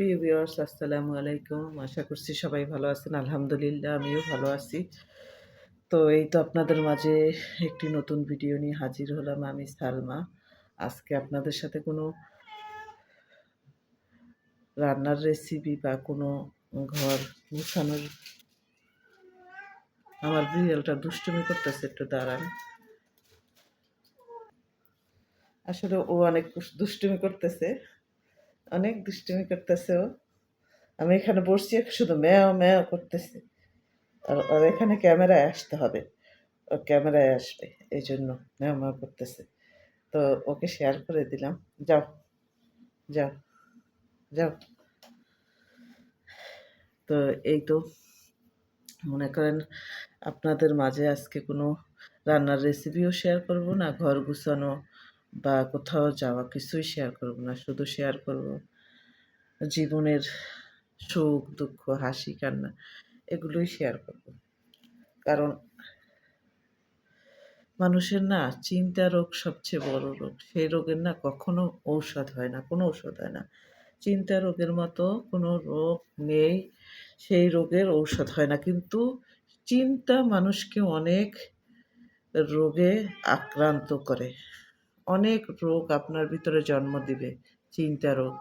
প্রিয় ভিউয়ার্স, আসসালামু আলাইকুম। আশা করছি সবাই ভালো আছেন। আলহামদুলিল্লাহ, আমিও ভালো আছি। তো এই তো আপনাদের মাঝে একটি নতুন ভিডিও নিয়ে হাজির হলাম আমি, সালমা। আজকে আপনাদের সাথে কোনো রান্নার রেসিপি বা কোনো ঘর গুছানোর আমার বিড়ালটা দুষ্টুমি করতেছে, একটু দাঁড়ান। আসলে ও অনেক দুষ্টুমি করতেছে। অনেক দুষ্টুমি করতেছে ও। আমি এখানে বসছি, শুধু ম্যাও ম্যাও করতেছে। আর আর এখানে ক্যামেরায় আসতে হবে। ও ক্যামেরায় আসবে, এই জন্য ম্যাও ম্যাও করতেছে। তো ওকে শেয়ার করে দিলাম। যাও যাও যাও। তো এই তো, মনে করেন আপনাদের মাঝে আজকে কোনো রান্নার রেসিপিও শেয়ার করব না, ঘর গুছানো বা কোথাও যাওয়া কিছুই শেয়ার করব না, শুধু শেয়ার করব জীবনের সুখ, দুঃখ, হাসি, কান্না এগুলোই শেয়ার করব। কারণ মানুষের না চিন্তা রোগ সবচেয়ে বড় রোগ। সেই রোগের না কখনো ঔষধ হয় না, কোনো ঔষধ হয় না। চিন্তা রোগের মতো কোনো রোগ নেই, সেই রোগের ঔষধ হয় না। কিন্তু চিন্তা মানুষকে অনেক রোগে আক্রান্ত করে। অনেক রোগ আপনার ভিতরে জন্ম দিবে, চিন্তা রোগ।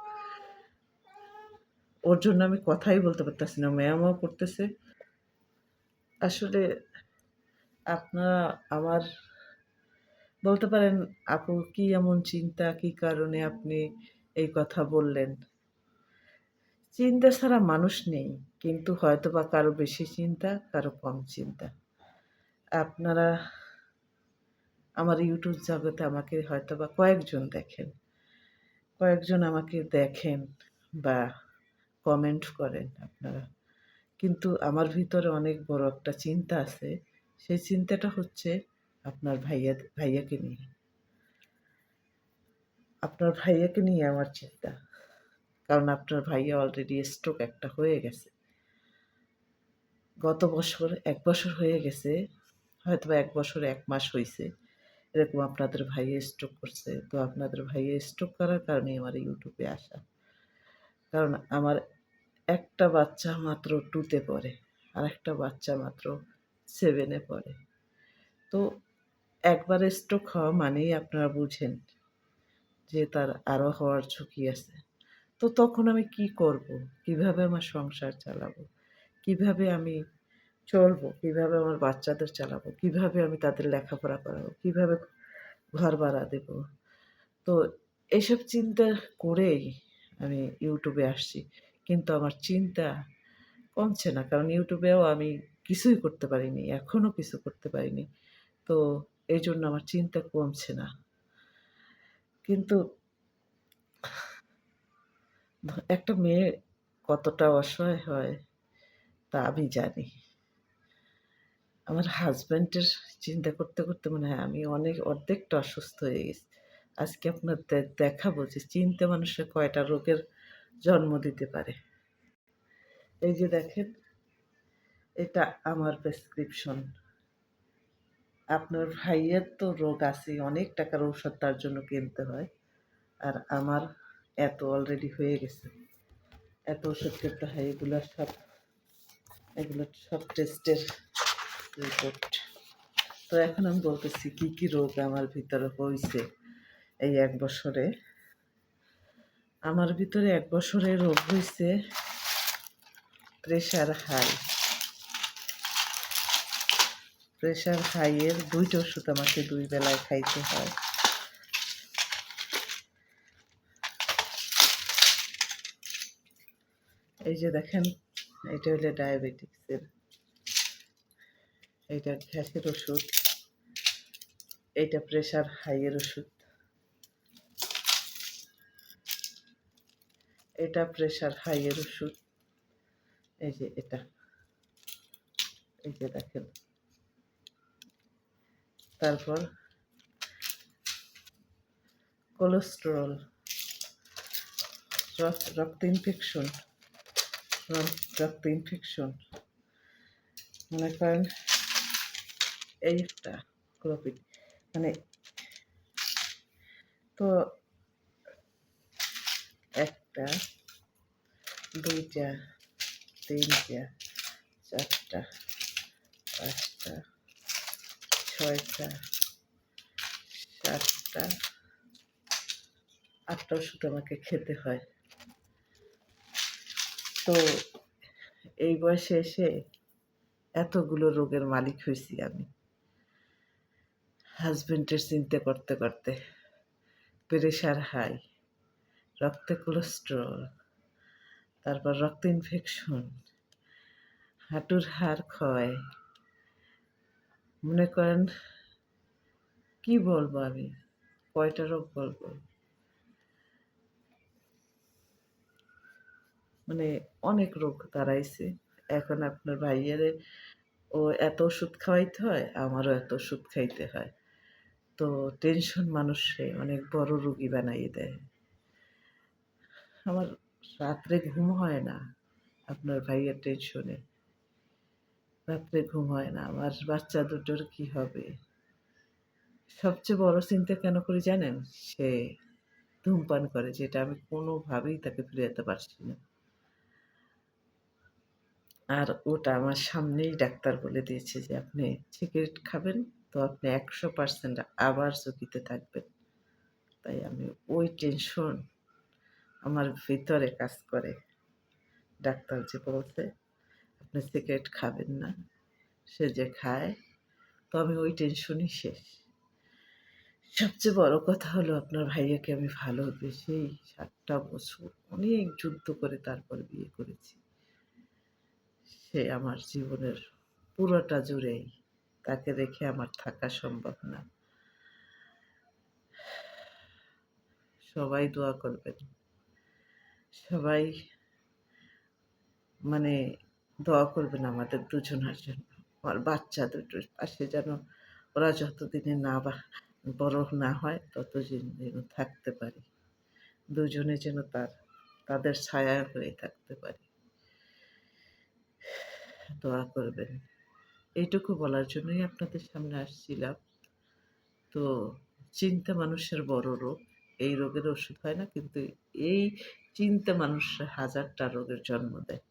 ওর জন্য আমি কথাই বলতে পারতেছি না, ম্যামও করতেছে। আসলে আপনারা আমার বলতে পারেন, আপু কি এমন চিন্তা, কি কারণে আপনি এই কথা বললেন? চিন্তা ছাড়া মানুষ নেই, কিন্তু হয়তো বা কারও বেশি চিন্তা, কারও কম চিন্তা। আপনারা আমার ইউটিউব জগতে আমাকে হয়তো বা কয়েকজন দেখেন। কয়েকজন আমাকে দেখেন বা কমেন্ট করেন আপনারা। কিন্তু আমার ভিতরে অনেক বড় একটা চিন্তা আছে। সেই চিন্তাটা হচ্ছে আপনার ভাইয়া, ভাইয়াকে নিয়ে। আপনার ভাইয়াকে নিয়ে আমার চিন্তা। কারণ আপনার ভাইয়া অলরেডি স্ট্রোক একটা হয়ে গেছে। গত বছর, এক বছর হয়ে গেছে। হয়তো এক বছর, এক মাস হয়েছে এরকম আপনাদের ভাইয়া স্ট্রোক করছে, তো আপনাদের ভাইয়া স্ট্রোক করার কারণে আমার ইউটিউবে আসা। কারণ আমার একটা বাচ্চা মাত্র টুতে পড়ে, আর একটা বাচ্চা মাত্র সেভেনে পড়ে। তো একবার স্ট্রোক হওয়া মানেই আপনারা বুঝেন যে তার আরও হওয়ার ঝুঁকি আছে। তো তখন আমি কি করব? কীভাবে আমার সংসার চালাবো? কীভাবে আমি চলবো, কীভাবে আমার বাচ্চাদের চালাবো, কীভাবে আমি তাদের লেখাপড়া করাবো, কীভাবে ঘর ভাড়া দেব। তো এইসব চিন্তা করেই আমি ইউটিউবে আসছি, কিন্তু আমার চিন্তা কমছে না, কারণ ইউটিউবেও আমি কিছুই করতে পারিনি, এখনও কিছু করতে পারিনি। তো এই জন্য আমার চিন্তা কমছে না। কিন্তু একটা মেয়ে কতটা অসহায় হয় তা আমি জানি। আমার হাজব্যান্ডের চিন্তা করতে করতে মনে হয় আমি অনেক অর্ধেকটা অসুস্থ হয়ে গেছি। আজকে আপনার দেখাবো যে চিন্তা মানুষের কয়টা রোগের জন্ম দিতে পারে। এই যে দেখেন, এটা আমার প্রেসক্রিপশন আপনার ভাইয়ের তো রোগ আছে, অনেক টাকার ঔষধ তার জন্য কিনতে হয়। আর আমার এত অলরেডি হয়ে গেছে। এত ওষুধ কিনতে হয়, এগুলো সব এগুলো সব টেস্টের রিপোর্ট তো এখন আমি বলতেছি, কী কী রোগ আমার ভিতরে হয়েছে এই এক বছরে? আমার ভিতরে এক বছরে রোগ হয়েছে প্রেশার হাই প্রেশার হাইয়ের দুইটা ওষুধ আমাকে দুই বেলায় খাইতে হয়। এই যে দেখেন, এটা হলো ডায়াবেটিক্সের এইটা গ্যাসের ওষুধ। এইটা প্রেশার হাইয়ের ওষুধ। এটা প্রেশার হাইয়ের ওষুধ। এই যে এটা। এই যে দেখেন। তারপর কোলেস্টেরল রক্ত ইনফেকশন রক্ত ইনফেকশন মনে করেন এই একটা ক্রপিক মানে তো একটা, দুইটা, তিনটা, চারটা, পাঁচটা, ছয়টা, সাতটা আটটা ওষুধ আমাকে খেতে হয়। তো এই বয়সে এসে এতগুলো রোগের মালিক হয়েছি আমি। হাজবেন্ডের চিন্তা করতে করতে প্রেশার হাই রক্তে কোলেস্ট্রল তারপর রক্ত ইনফেকশন হাঁটুর হাড় ক্ষয়। মনে করেন, কি বলব আমি? কয়টা রোগ বলব? মানে অনেক রোগ দাঁড়াইছে এখন আপনার ভাইয়ারে ও এত ওষুধ খাওয়াইতে হয়, আমারও এত ওষুধ খাইতে হয়। তো টেনশন মানুষে অনেক বড় রুগী বানাইয়ে দেয়। আমার রাত্রে ঘুম হয় না আপনার ভাইয়ের টেনশনে রাত্রে ঘুম হয় না, আমার বাচ্চা দুটোর কি হবে? সবচেয়ে বড় চিন্তা কেন করি জানেন? সে ধূমপান করে, যেটা আমি কোনোভাবেই তাকে ফিরাতে পারছি না। আর ওটা আমার সামনেই ডাক্তার বলে দিয়েছে যে, আপনি সিগারেট খাবেন? তো আপনি একশো পার্সেন্ট আবার ঝুঁকিতে থাকবেন। তাই আমি ওই টেনশন আমার ভিতরে কাজ করে। ডাক্তার যে বলছে, আপনি সিগারেট খাবেন না, সে যে খায়, তো আমি ওই টেনশনই শেষ। সবচেয়ে বড় কথা হলো আপনার ভাইয়াকে আমি ভালোবেসেই সাতটা বছর অনেক যুদ্ধ করে তারপর বিয়ে করেছি। সে আমার জীবনের পুরোটা জুড়েই তাকে রেখে আমার থাকা সম্ভব না। সবাই দোয়া করবেন। সবাই মানে দোয়া করবেন আমাদের দুজনের জন্য। আমার বাচ্চা দুটোর পাশে যেন ওরা যতদিনে না বা- বড় না হয়, ততদিন যেন থাকতে পারি। দুজনে যেন তার, তাদের ছায়া হয়ে থাকতে পারি। দোয়া করবেন। এইটুকু বলার জন্যই আপনাদের সামনে আসছিলাম। তো চিন্তা মানুষের বড় রোগ। এই রোগের ওষুধ হয় না, কিন্তু এই চিন্তা মানুষের হাজারটা রোগের জন্ম দেয়।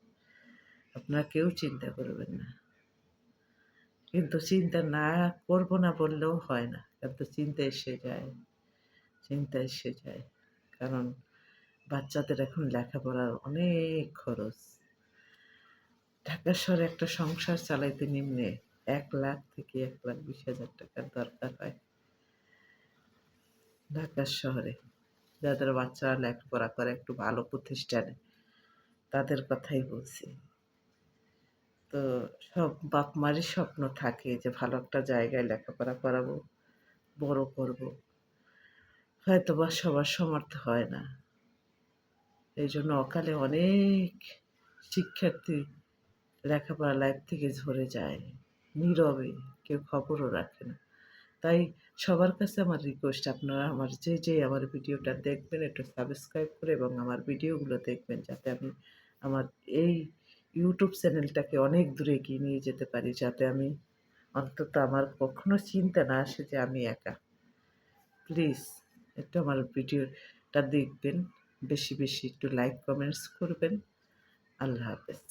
আপনারা কেউ চিন্তা করবেন না। কিন্তু চিন্তা না করব না বললেও হয় না, কিন্তু চিন্তা এসে যায়। চিন্তা এসে যায়। কারণ বাচ্চাদের এখন লেখাপড়ার অনেক খরচ। ঢাকা শহরে একটা সংসার চালাইতে নিম্নে এক লাখ থেকে এক লাখ বিশ হাজার টাকার দরকার হয়। ঢাকা শহরে যাদের বাচ্চারা লেখাপড়া করে, একটু ভালো প্রতিষ্ঠানে, তাদের কথাই বলছি। তো সব বাপ মারই স্বপ্ন থাকে যে ভালো একটা জায়গায় লেখাপড়া করাবো, বড় করব। হয়তো বা সবার সমর্থ হয় না। এই জন্য অকালে অনেক শিক্ষার্থী লেখাপড়া লাইফ থেকে ঝরে যায়। নীরবে কেউ খবরও রাখে না। তাই সবার কাছে আমার রিকোয়েস্ট আপনারা আমার যে যে আমার ভিডিওটা দেখবেন, একটু সাবস্ক্রাইব করে এবং আমার ভিডিওগুলো দেখবেন যাতে আমি আমার এই ইউটিউব চ্যানেলটাকে অনেক দূরে এগিয়ে নিয়ে যেতে পারি, যাতে আমি অন্তত আমার কখনো চিন্তা না আসে যে আমি একা। প্লিজ একটু আমার ভিডিওটা দেখবেন, বেশি বেশি একটু লাইক কমেন্টস করবেন। আল্লাহ হাফেজ।